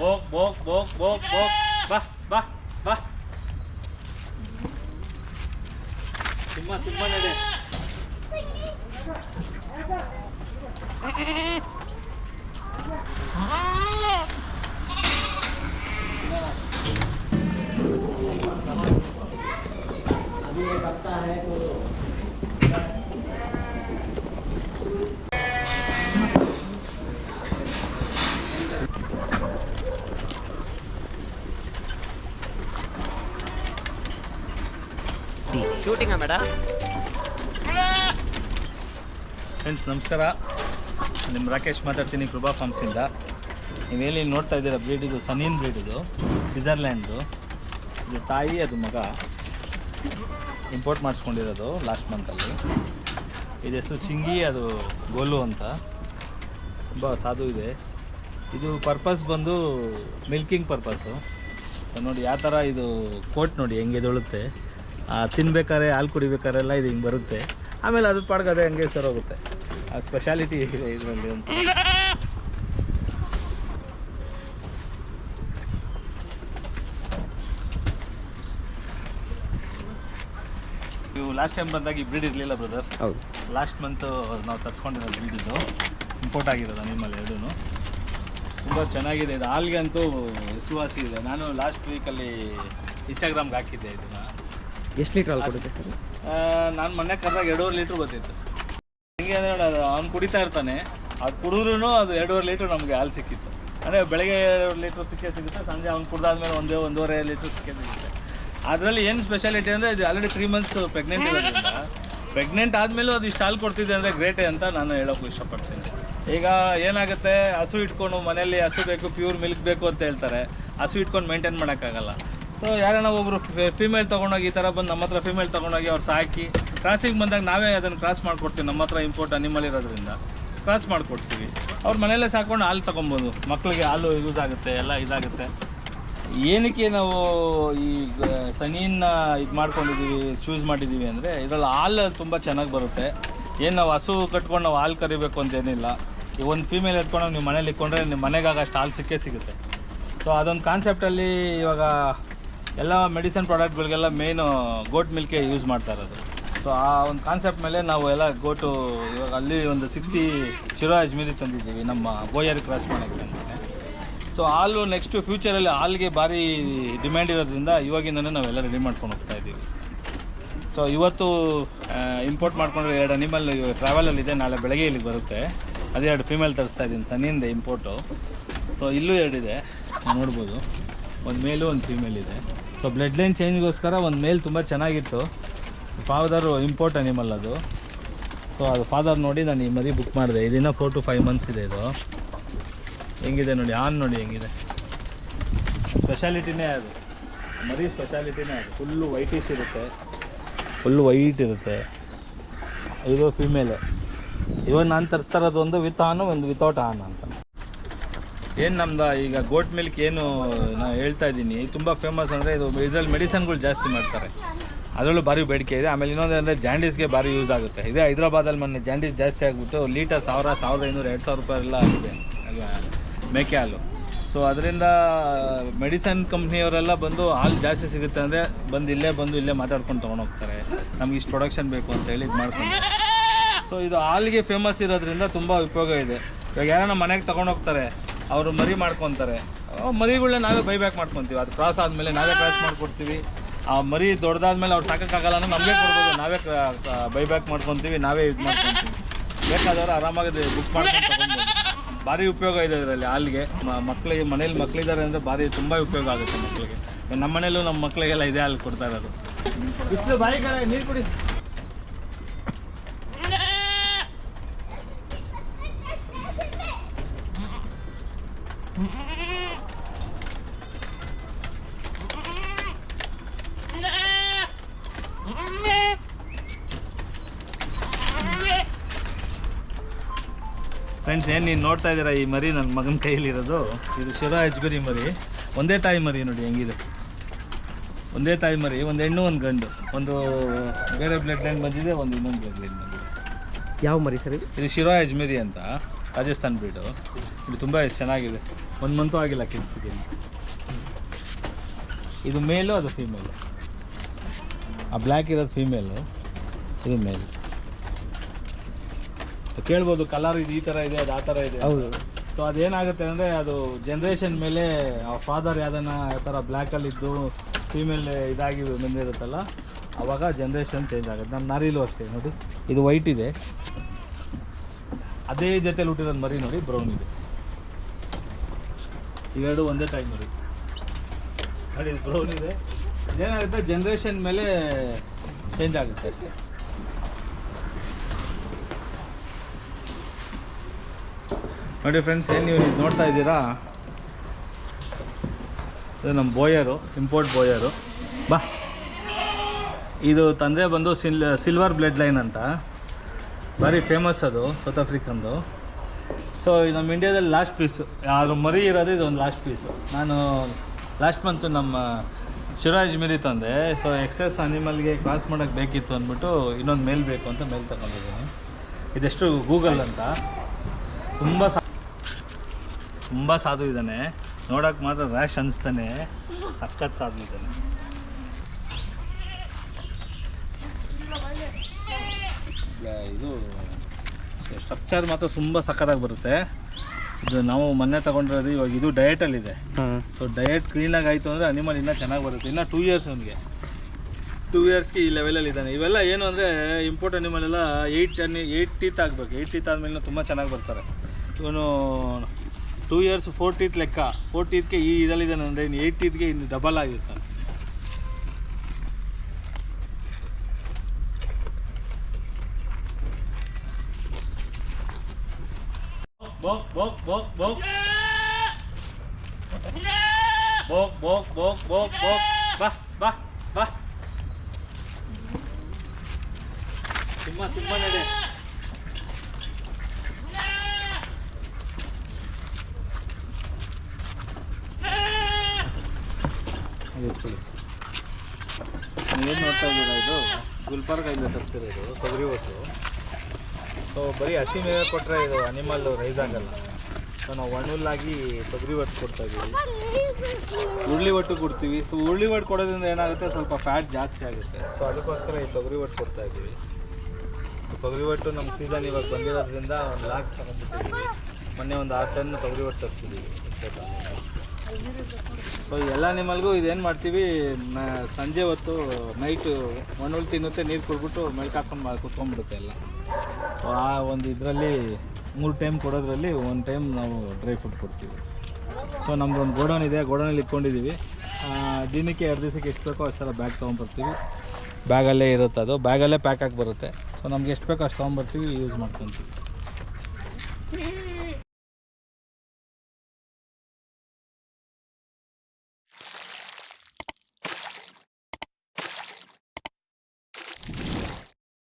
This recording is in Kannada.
ಬೋಕ್ ಬೋಕ್ ಬೋಕ್ ಬೋಕ್ ಬೋಕ್ ಬಾ ಬಾ ಬಾ ಸಿಂಹ ಸಿಂಹ ನಡೆ ಶೂಟಿಂಗಾ ಮೇಡಮ್? ಫ್ರೆಂಡ್ಸ್ ನಮಸ್ಕಾರ. ನಿಮ್ಮ ರಾಕೇಶ್ ಮಾತಾಡ್ತೀನಿ ಕೃಪಾ ಫಾರ್ಮ್ಸಿಂದ. ನೀವು ಎಲ್ಲಿ ನೋಡ್ತಾ ಇದ್ದೀರಾ ಬ್ರೀಡ್ ಇದು? ಸನೀನ್ ಬ್ರೀಡ್ ಇದು. ಇದು ತಾಯಿ, ಅದು ಮಗ. ಇಂಪೋರ್ಟ್ ಮಾಡಿಸ್ಕೊಂಡಿರೋದು ಲಾಸ್ಟ್ ಮಂತಲ್ಲಿ ಇದು ಹೆಸರು ಚಿಂಗಿ, ಅದು ಗೋಲು ಅಂತ. ತುಂಬ ಸಾಧು ಇದೆ. ಇದು ಪರ್ಪಸ್ ಬಂದು ಮಿಲ್ಕಿಂಗ್ ಪರ್ಪಸ್ಸು ನೋಡಿ ಯಾವ ಥರ ಇದು ಕೋಟ್ ನೋಡಿ ಹೆಂಗೆ ಎದೊಳುತ್ತೆ ತಿನ್ಬೇಕಾದ್ರೆ ಹಾಲು ಕುಡಿಬೇಕಾರೆಲ್ಲ ಇದು ಹಿಂಗೆ ಬರುತ್ತೆ. ಆಮೇಲೆ ಅದು ಪಾಡ್ಗೆ ಹಂಗೆ ಸರ್ ಸರೋಗುತ್ತೆ ಆ ಸ್ಪೆಷಾಲಿಟಿ ಇದೆ ಇದರಲ್ಲಿ ಅಂತ. ನೀವು ಲಾಸ್ಟ್ ಟೈಮ್ ಬಂದಾಗ ಈ ಬ್ರೀಡ್ ಇರಲಿಲ್ಲ ಬ್ರದರ್ ಹೌದು. ಲಾಸ್ಟ್ ಮಂತು ನಾವು ತರಿಸ್ಕೊಂಡಿರೋ ಬ್ರೀಡ್ ಇದು. ಇಂಪೋರ್ಟ್ ಆಗಿರೋದು ನಿಮ್ಮಲ್ಲಿ ಎರಡೂ ತುಂಬ ಚೆನ್ನಾಗಿದೆ. ಇದು ಹಾಲ್ಗೆ ಅಂತೂ ಸುವಾಸಿ ಇದೆ. ನಾನು ಲಾಸ್ಟ್ ವೀಕಲ್ಲಿ ಇನ್ಸ್ಟಾಗ್ರಾಮ್ಗೆ ಹಾಕಿದ್ದೆ ಇದನ್ನು. ಎಷ್ಟು ಲೀಟರ್ ಹಾಲು ಕೊಡುತ್ತೆ ಸರ್? ನಾನು ಮೊನ್ನೆ ಕರೆದಾಗ ಎರಡೂವರೆ ಲೀಟ್ರ್ ಬಂದಿತ್ತು ಹೆಂಗೆ ಅಂದರೆ ಅವ್ನು ಕುಡಿತಾ ಇರ್ತಾನೆ. ಅದು ಕುಡಿದ್ರೂ ಅದು ಎರಡೂವರೆ ಲೀಟ್ರ್ ನಮಗೆ ಹಾಲು ಸಿಕ್ಕಿತ್ತು. ಅಂದರೆ ಬೆಳಗ್ಗೆ ಎರಡು ಲೀಟ್ರ್ ಸಿಕ್ಕೇ ಸಿಗುತ್ತೆ, ಸಂಜೆ ಅವ್ನು ಕುಡ್ದಾದ್ಮೇಲೆ ಒಂದೇ, ಒಂದೂವರೆ ಲೀಟ್ರ್ ಸಿಕ್ಕೇ ಸಿಗುತ್ತೆ. ಅದರಲ್ಲಿ ಏನು ಸ್ಪೆಷಾಲಿಟಿ ಅಂದರೆ ಇದು ಆಲ್ರೆಡಿ ತ್ರೀ ಮಂತ್ಸ್ ಪ್ರೆಗ್ನೆಂಟ್ ಇರೋದ್ರಿಂದ ಪ್ರೆಗ್ನೆಂಟ್ ಆದಮೇಲೂ ಅದು ಇಷ್ಟು ಹಾಲು ಕೊಡ್ತಿದೆ ಅಂದರೆ ಗ್ರೇಟೇ ಅಂತ ನಾನು ಹೇಳೋಕ್ಕೂ ಇಷ್ಟಪಡ್ತೀನಿ. ಈಗ ಏನಾಗುತ್ತೆ, ಹಸು ಇಟ್ಕೊಂಡು ಮನೆಯಲ್ಲಿ ಹಸು ಬೇಕು ಪ್ಯೂರ್ ಮಿಲ್ಕ್ ಬೇಕು ಅಂತ ಹೇಳ್ತಾರೆ. ಹಸು ಇಟ್ಕೊಂಡು ಮೇಂಟೈನ್ ಮಾಡೋಕ್ಕಾಗಲ್ಲ. ಸೊ ಯಾರನ್ನ ಒಬ್ರು ಫಿಮೇಲ್ ತೊಗೊಂಡೋಗಿ ಈ ಥರ ಬಂದು ನಮ್ಮ ಹತ್ರ ಫಿಮೇಲ್ ತೊಗೊಂಡೋಗಿ ಅವ್ರು ಸಾಕಿ ಕ್ರಾಸಿಗೆ ಬಂದಾಗ ನಾವೇ ಅದನ್ನು ಕ್ರಾಸ್ ಮಾಡಿಕೊಡ್ತೀವಿ. ನಮ್ಮ ಹತ್ರ ಇಂಪೋರ್ಟ್ ಅನಿಮಲ್ ಇರೋದ್ರಿಂದ ಕ್ರಾಸ್ ಮಾಡಿಕೊಡ್ತೀವಿ. ಅವ್ರ ಮನೆಯಲ್ಲೇ ಸಾಕೊಂಡು ಹಾಲು ತೊಗೊಬೋದು. ಮಕ್ಕಳಿಗೆ ಹಾಲು ಯೂಸ್ ಆಗುತ್ತೆ, ಎಲ್ಲ ಇದಾಗುತ್ತೆ. ಏನಕ್ಕೆ ನಾವು ಈ ಸನೀನ ಇದು ಮಾಡ್ಕೊಂಡಿದ್ದೀವಿ ಚೂಸ್ ಮಾಡಿದ್ದೀವಿ ಅಂದರೆ ಇದರಲ್ಲಿ ಹಾಲು ತುಂಬ ಚೆನ್ನಾಗಿ ಬರುತ್ತೆ. ಏನು ನಾವು ಹಸು ಕಟ್ಕೊಂಡು ನಾವು ಹಾಲು ಕರಿಬೇಕು ಅಂತ ಏನಿಲ್ಲ. ಈ ಒಂದು ಫೀಮೇಲ್ ಎತ್ಕೊಂಡು ನೀವು ಮನೇಲಿ ಇಟ್ಕೊಂಡ್ರೆ ನಿಮ್ಮ ಮನೆಗಾಗ ಅಷ್ಟು ಹಾಲು ಸಿಕ್ಕೇ ಸಿಗುತ್ತೆ. ಸೊ ಅದೊಂದು ಕಾನ್ಸೆಪ್ಟಲ್ಲಿ ಇವಾಗ ಎಲ್ಲ ಮೆಡಿಸಿನ್ ಪ್ರಾಡಕ್ಟ್ಗಳಿಗೆಲ್ಲ ಮೇಯ್ನು ಗೋಟ್ ಮಿಲ್ಕೆ ಯೂಸ್ ಮಾಡ್ತಾ ಇರೋದು. ಸೊ ಆ ಒಂದು ಕಾನ್ಸೆಪ್ಟ್ ಮೇಲೆ ನಾವು ಎಲ್ಲ ಗೋಟು ಇವಾಗ ಅಲ್ಲಿ ಒಂದು ಸಿಕ್ಸ್ಟಿ ಶಿರೋ ಅಜ್ಮೀರಿ ತಂದಿದ್ದೀವಿ ನಮ್ಮ ಗೋಯರ್ ಕ್ರಾಸ್ ಮಾಡೋಕ್ಕೆ ಸೊ ಹಾಲು ನೆಕ್ಸ್ಟ್ ಫ್ಯೂಚರಲ್ಲಿ ಹಾಲಿಗೆ ಭಾರಿ ಡಿಮ್ಯಾಂಡ್ ಇರೋದ್ರಿಂದ ಇವಾಗಿಂದನೇ ನಾವೆಲ್ಲ ರೆಡಿ ಮಾಡ್ಕೊಂಡು ಹೋಗ್ತಾ ಇದ್ದೀವಿ. ಸೊ ಇವತ್ತು ಇಂಪೋರ್ಟ್ ಮಾಡ್ಕೊಂಡ್ರೆ ಎರಡು ಅನಿಮಲ್ ಟ್ರಾವೆಲಲ್ಲಿದೆ ನಾಳೆ ಬೆಳಗ್ಗೆ ಇಲ್ಲಿಗೆ ಬರುತ್ತೆ. ಅದೇ ಎರಡು ಫೀಮೇಲ್ ತರಿಸ್ತಾ ಇದ್ದೀನಿ ಸನ್ನಿಯಿಂದ ಇಂಪೋರ್ಟು ಸೊ ಇಲ್ಲೂ ಎರಡಿದೆ ನೋಡ್ಬೋದು. ಒಂದು ಮೇಲೂ ಒಂದು ಫೀಮೇಲ್ ಇದೆ. ಸೊ ಬ್ಲಡ್ ಲೈನ್ ಚೇಂಜ್ಗೋಸ್ಕರ ಒಂದು ಮೇಲ್ ತುಂಬ ಚೆನ್ನಾಗಿತ್ತು. ಫಾದರ್ ಇಂಪೋರ್ಟ್ ಅನಿಮಲ್ ಅದು. ಸೊ ಅದು ಫಾದರ್ ನೋಡಿ ನಾನು ಈ ಮರಿ ಬುಕ್ ಮಾಡಿದೆ. ಇದನ್ನ ಫೋರ್ ಟು ಫೈವ್ ಮಂತ್ಸ್ ಇದೆ ಇದು. ಹೆಂಗಿದೆ ನೋಡಿ ಆನ್ ನೋಡಿ ಹೆಂಗಿದೆ. ಸ್ಪೆಷಾಲಿಟಿನೇ ಅದು. ಮರಿ ಸ್ಪೆಷಾಲಿಟಿನೇ ಅದು. ಫುಲ್ಲು ವೈಟಿಶ್ ಇರುತ್ತೆ. ಫುಲ್ಲು ವೈಟ್ ಇರುತ್ತೆ. ಇದು ಫಿಮೇಲೆ ಇವಾಗ ನಾನು ತರಿಸ್ತಾ ಇರೋದು ಒಂದು ವಿತ್ ಆನು ಒಂದು ವಿತೌಟ್ ಆನ್ ಅಂತ. ಏನು ನಮ್ದು ಈಗ ಗೋಟ್ ಮಿಲ್ಕ್ ಏನು ನಾನು ಹೇಳ್ತಾ ಇದ್ದೀನಿ, ತುಂಬ ಫೇಮಸ್ ಅಂದರೆ ಇದು ಇದರಲ್ಲಿ ಮೆಡಿಸನ್ಗಳು ಜಾಸ್ತಿ ಮಾಡ್ತಾರೆ. ಅದರಲ್ಲೂ ಭಾರಿ ಬೇಡಿಕೆ ಇದೆ. ಆಮೇಲೆ ಇನ್ನೊಂದು ಅಂದರೆ ಜಾಂಡೀಸ್ಗೆ ಭಾರಿ ಯೂಸ್ ಆಗುತ್ತೆ. ಇದೇ ಹೈದ್ರಾಬಾದಲ್ಲಿ ಮೊನ್ನೆ ಜಾಂಡೀಸ್ ಜಾಸ್ತಿ ಆಗಿಬಿಟ್ಟು ಲೀಟರ್ ಸಾವಿರ, ಸಾವಿರದ ಐನೂರು, ಎರಡು ಸಾವಿರ ರೂಪಾಯಿ ಎಲ್ಲ ಆಗಿದೆ. ಆಗ ಮೇಕೆ ಹಾಲು ಸೊ ಅದರಿಂದ ಮೆಡಿಸನ್ ಕಂಪ್ನಿಯವರೆಲ್ಲ ಬಂದು ಹಾಲು ಜಾಸ್ತಿ ಸಿಗುತ್ತೆ ಅಂದರೆ ಬಂದು ಇಲ್ಲೇ ಬಂದು ಇಲ್ಲೇ ಮಾತಾಡ್ಕೊಂಡು ತೊಗೊಂಡು ಹೋಗ್ತಾರೆ. ನಮ್ಗೆ ಇಷ್ಟು ಪ್ರೊಡಕ್ಷನ್ ಬೇಕು ಅಂತ ಹೇಳಿ ಇದು ಮಾಡ್ಕೊಂಡು. ಸೊ ಇದು ಹಾಲಿಗೆ ಫೇಮಸ್ ಇರೋದ್ರಿಂದ ತುಂಬ ಉಪಯೋಗ ಇದೆ. ಇವಾಗ ಯಾರನ್ನ ಮನೆಗೆ ತೊಗೊಂಡು ಹೋಗ್ತಾರೆ ಅವರು ಮರಿ ಮಾಡ್ಕೊತಾರೆ. ಮರಿಗಳನ್ನ ನಾವೇ ಬೈಬ್ಯಾಕ್ ಮಾಡ್ಕೊತೀವಿ. ಅದು ಕ್ರಾಸ್ ಆದಮೇಲೆ ನಾವೇ ಕ್ರಾಸ್ ಮಾಡ್ಕೊಡ್ತೀವಿ. ಆ ಮರಿ ದೊಡ್ಡದಾದ್ಮೇಲೆ ಅವ್ರು ಸಾಕೋಕ್ಕಾಗಲ್ಲ ಅಂದ್ರೆ ನಮಗೆ ಕೊಡ್ಬೋದು. ನಾವೇ ಬೈಬ್ಯಾಕ್ ಮಾಡ್ಕೊತೀವಿ ನಾವೇ ಇದು ಮಾಡ್ಕೊತೀವಿ. ಬೇಕಾದವರು ಆರಾಮಾಗಿ ಬುಕ್ ಮಾಡ್ಕೊಂಡು ತೊಗೊಬೋದು ಭಾರಿ ಉಪಯೋಗ ಇದೆ ಅದರಲ್ಲಿ ಹಾಲಿಗೆ. ಮಕ್ಕಳಿಗೆ ಮನೇಲಿ ಮಕ್ಕಳಿದ್ದಾರೆ ಅಂದರೆ ಭಾರಿ ತುಂಬ ಉಪಯೋಗ ಆಗುತ್ತೆ ಮಕ್ಕಳಿಗೆ ನಮ್ಮ ಮನೇಲೂ ನಮ್ಮ ಮಕ್ಕಳಿಗೆಲ್ಲ ಇದೆ ಹಾಲು ಕೊಡ್ತಾ ಇರೋದು. ಇಷ್ಟು ಬಾಯಿ ಕಡೆ ನೀರು ಕುಡಿ. ಫ್ರೆಂಡ್ಸ್ ಏನು ನೀನು ನೋಡ್ತಾ ಇದ್ದೀರಾ ಈ ಮರಿ ನನ್ನ ಮಗನ ಕೈಯಲ್ಲಿರೋದು? ಇದು ಶಿರ ಹೆಜ್ಗುರಿ ಮರಿ. ಒಂದೇ ತಾಯಿ ಮರಿ ನೋಡಿ ಹೆಂಗಿದೆ. ಒಂದೇ ತಾಯಿ ಮರಿ ಒಂದು ಹೆಣ್ಣು ಒಂದು ಗಂಡು. ಒಂದು ಬೇರೆ ಬ್ಲಡ್ ಲೈನ್ ಬಂದಿದೆ ಒಂದು ಇನ್ನೊಂದು ಬ್ಲಡ್ ಲೈನ್ ಬಂದಿದೆ. ಯಾವ ಮರಿ ಸರ್ ಇದು? ಶಿರೋ ಶಿರಾ ಅಜ್ಮೇರಿ ಅಂತ. ರಾಜಸ್ಥಾನ್ ಬ್ರೀಡು ಇದು ತುಂಬ ಚೆನ್ನಾಗಿದೆ. ಒಂದು ಮಂತು ಆಗಿಲ್ಲ ಕೆಲಸಕ್ಕೆ ಇದು ಮೇಲು ಅದು ಫೀಮೇಲು ಆ ಬ್ಲ್ಯಾಕ್ ಇರೋದು ಫೀಮೇಲು ಇದು ಮೇಲ್ ಕೇಳ್ಬೋದು ಕಲರ್ ಇದು ಈ ಥರ ಇದೆ ಅದು ಆ ಥರ ಇದೆ ಹೌದು. ಸೊ ಅದೇನಾಗುತ್ತೆ ಅಂದರೆ ಅದು ಜನ್ರೇಷನ್ ಮೇಲೆ ಆ ಫಾದರ್ ಯಾವ್ದನ್ನ ಆ ಥರ ಬ್ಲ್ಯಾಕಲ್ಲಿದ್ದು ಫೀಮೇಲ್ ಇದಾಗಿ ಬಂದಿರುತ್ತಲ್ಲ ಅವಾಗ ಜನ್ರೇಷನ್ ಚೇಂಜ್ ಆಗುತ್ತೆ. ನಮ್ಮ ನಾರಿಲೂ ಅಷ್ಟೇ ನೋಡಿ. ಇದು ವೈಟ್ ಇದೆ. ಅದೇ ಜೊತೆಲಿ ಹುಟ್ಟಿರೋದು ಮರಿ ನೋಡಿ ಬ್ರೌನ್ ಇದೆ. ಇವೆರಡು ಒಂದೇ ಟೈಮ್ ನೋಡಿ ಅದೇ ಬ್ರೌನ್ ಇದೆ. ಏನಾಗುತ್ತೆ ಜನ್ರೇಷನ್ ಮೇಲೆ ಚೇಂಜ್ ಆಗುತ್ತೆ ಅಷ್ಟೇ. ನೋಡಿ ಫ್ರೆಂಡ್ಸ್ ಏನು ನೀವು ನೋಡ್ತಾ ಇದ್ದೀರಾ? ಇದು ನಮ್ಮ ಬೋಯರು ಇಂಪೋರ್ಟ್ ಬೋಯರು. ಬಾ. ಇದು ತಂದೆ ಬಂದು ಸಿಲ್ ಸಿಲ್ವರ್ ಬ್ಲಡ್ ಲೈನ್ ಅಂತ. ಭಾರಿ ಫೇಮಸ್ ಅದು ಸೌತ್ ಆಫ್ರಿಕನ್ದು ಸೊ ನಮ್ಮ ಇಂಡಿಯಾದಲ್ಲಿ ಲಾಸ್ಟ್ ಪೀಸು ಯಾರು ಮರಿ ಇರೋದು ಇದೊಂದು ಲಾಸ್ಟ್ ಪೀಸು ನಾನು ಲಾಸ್ಟ್ ಮಂತು ನಮ್ಮ ಶಿವರಾಜ್ ಮಿರಿ ತಂದೆ ಸೊ ಎಕ್ಸಸ್ ಅನಿಮಲ್ಗೆ ಕ್ರಾಸ್ ಮಾಡೋಕ್ಕೆ ಬೇಕಿತ್ತು ಅಂದ್ಬಿಟ್ಟು ಇನ್ನೊಂದು ಮೇಲ್ ಬೇಕು ಅಂತ ಮೇಲ್ ತಗೊಂಡಿದ್ದೀನಿ. ಇದೆಷ್ಟು? ಗೂಗಲ್ ಅಂತ. ತುಂಬ ಸಾ ತುಂಬ ಸಾಧು ಇದ್ದಾನೆ. ನೋಡೋಕೆ ಮಾತ್ರ ರ್ಯಾಶ್ ಅನ್ನಿಸ್ತಾನೆ ಸಖತ್ ಸಾಧು ಇದ್ದಾನೆ. ಇದು ಸ್ಟ್ರಕ್ಚರ್ ಮಾತ್ರ ತುಂಬ ಸಕ್ಕತ್ತಾಗಿ ಬರುತ್ತೆ. ಇದು ನಾವು ಮೊನ್ನೆ ತಗೊಂಡಿರೋದು ಇವಾಗ ಇದು ಡಯಟಲ್ಲಿದೆ ಸೊ ಡಯಟ್ ಕ್ಲೀನಾಗಿ ಆಯಿತು ಅಂದರೆ ಅನಿಮಲ್ ಇನ್ನೂ ಚೆನ್ನಾಗಿ ಬರುತ್ತೆ. ಇನ್ನೂ ಟೂ ಇಯರ್ಸ್ ಅವನಿಗೆ ಟೂ ಇಯರ್ಸ್ಗೆ ಈ ಲೆವೆಲಲ್ಲಿ ಇದ್ದಾನೆ. ಇವೆಲ್ಲ ಏನು ಅಂದರೆ ಇಂಪೋರ್ಟ್ ಅನಿಮಲ್ ಎಲ್ಲ ಏಯ್ಟ್ ಟೆನ್ ಏಯ್ಟ್ ಟೀತ್ ಆಗಬೇಕು. ಏಯ್ಟ್ ಟೀತ್ ಆದಮೇಲೆ ತುಂಬ ಚೆನ್ನಾಗಿ ಬರ್ತಾರೆ. ಇವನು ಟೂ ಇಯರ್ಸ್ ಫೋರ್ ಟೀತ್ ಲೆಕ್ಕ. ಫೋರ್ ಟೀತ್ಗೆ ಈ ಇದಲ್ಲಿದ್ದಾನೆ ಅಂದರೆ ಇನ್ನು ಏಯ್ಟ್ ಟೀತ್ಗೆ ಇನ್ನು ಡಬಲ್ ಆಗಿರ್ತಾನೆ. ಬೋಕ್ ಬೋಕ್ ಬೋಕ್ ಬೋಕ್ ಬೋಕ್ ಬೋಕ್ ಬೋಕ್ ಬೋಕ್ ಬೋಕ್ ಬಾ ಬಾ ಬಾ ಸಿಂಹ ಸಿಂಹ ನಡೆ ನೀವೇನು ನೋಡ್ತಾ ಇದ್ದೀರಾ ಇದು? ಗುಲ್ಬರ್ಗದಿಂದ ತರಿಸಿರೋದು, ತೊಗರಿ ಒಟ್ಟು ಸೊ ಬರೀ ಹಸಿ ಮೇವೆ ಕೊಟ್ಟರೆ ಇದು ಅನಿಮಲ್ ರೈಸ್ ಆಗಲ್ಲ. ಸೊ ನಾವು ಒಣುಲ್ಲಾಗಿ ತೊಗರಿ ಒಟ್ಟು ಕೊಡ್ತಾ ಇದ್ದೀವಿ ಉರುಳಿ ಒಟ್ಟು ಕೊಡ್ತೀವಿ. ಸೊ ಉರುಳಿ ಒಟ್ಟು ಕೊಡೋದ್ರಿಂದ ಏನಾಗುತ್ತೆ? ಸ್ವಲ್ಪ ಫ್ಯಾಟ್ ಜಾಸ್ತಿ ಆಗುತ್ತೆ. ಸೊ ಅದಕ್ಕೋಸ್ಕರ ಈ ತೊಗರಿ ಒಟ್ಟು ಕೊಡ್ತಾ ಇದ್ದೀವಿ ತೊಗರಿ ಒಟ್ಟು ನಮ್ಮ ಸೀಸನ್ ಇವಾಗ ಬಂದಿರೋದ್ರಿಂದ ಒಂದು ಲಾಕ್ ತಗೊಂಡ್ಬಿಟ್ಟಿದ್ದೀವಿ ಮೊನ್ನೆ ಒಂದು ಆರು ಟನ್ ತೊಗರಿ ಒಟ್ಟು ತರಿಸಿದ್ದೀವಿ ಸೊ ಎಲ್ಲ ನಿಮ್ಮಲ್ಗೂ ಇದೇನು ಮಾಡ್ತೀವಿ ಸಂಜೆ ಹೊತ್ತು ನೈಟು ಮಣ್ಣು ತಿನ್ನುತ್ತೆ, ನೀರು ಕುಡ್ಬಿಟ್ಟು ಮೆಳ್ಕಾಕೊಂಡು ಮಾಡಿ ಕುತ್ಕೊಂಡ್ಬಿಡುತ್ತೆ ಎಲ್ಲ. ಆ ಒಂದು ಇದರಲ್ಲಿ ಮೂರು ಟೈಮ್ ಕೊಡೋದ್ರಲ್ಲಿ ಒಂದು ಟೈಮ್ ನಾವು ಡ್ರೈ ಫುಡ್ ಕೊಡ್ತೀವಿ. ಸೊ ನಮ್ದು ಒಂದು ಗೋಡೌನ್ ಇದೆ, ಗೋಡೌನಲ್ಲಿ ಇಟ್ಕೊಂಡಿದ್ದೀವಿ ದಿನಕ್ಕೆ ಎರಡು ದಿವಸಕ್ಕೆ ಎಷ್ಟು ಬೇಕೋ ಅಷ್ಟೆಲ್ಲ ಬ್ಯಾಗ್ ತೊಗೊಂಡ್ಬರ್ತೀವಿ. ಬ್ಯಾಗಲ್ಲೇ ಇರುತ್ತೆ ಅದು, ಬ್ಯಾಗಲ್ಲೇ ಪ್ಯಾಕ್ ಆಗಿ ಬರುತ್ತೆ. ಸೊ ನಮ್ಗೆ ಎಷ್ಟು ಬೇಕೋ ಅಷ್ಟು ತೊಗೊಂಡ್ಬರ್ತೀವಿ ಯೂಸ್ ಮಾಡ್ಕೊತೀವಿ.